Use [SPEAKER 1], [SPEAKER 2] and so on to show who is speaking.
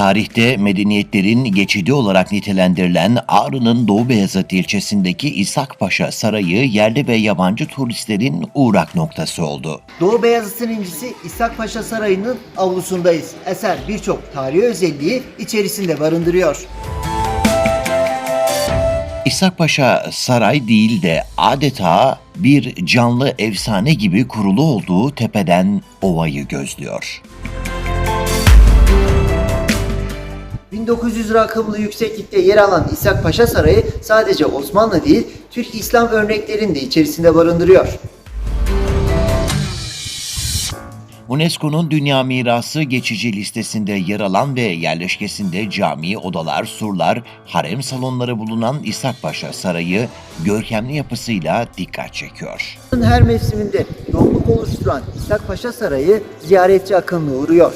[SPEAKER 1] Tarihte medeniyetlerin geçidi olarak nitelendirilen Ağrı'nın Doğu Beyazıt ilçesindeki İshak Paşa Sarayı yerli ve yabancı turistlerin uğrak noktası oldu.
[SPEAKER 2] Doğu Beyazıt'ın incisi İshak Paşa Sarayı'nın avlusundayız. Eser birçok tarihi özelliği içerisinde barındırıyor.
[SPEAKER 1] İshak Paşa saray değil de adeta bir canlı efsane gibi kurulu olduğu tepeden ovayı gözlüyor.
[SPEAKER 2] 1900 rakımlı yükseklikte yer alan İshak Paşa Sarayı sadece Osmanlı değil, Türk İslam örneklerini de içerisinde barındırıyor.
[SPEAKER 1] UNESCO'nun Dünya Mirası geçici listesinde yer alan ve yerleşkesinde cami, odalar, surlar, harem salonları bulunan İshak Paşa Sarayı görkemli yapısıyla dikkat çekiyor.
[SPEAKER 2] Her mevsiminde yoğunluk oluşturan İshak Paşa Sarayı ziyaretçi akınına uğruyor.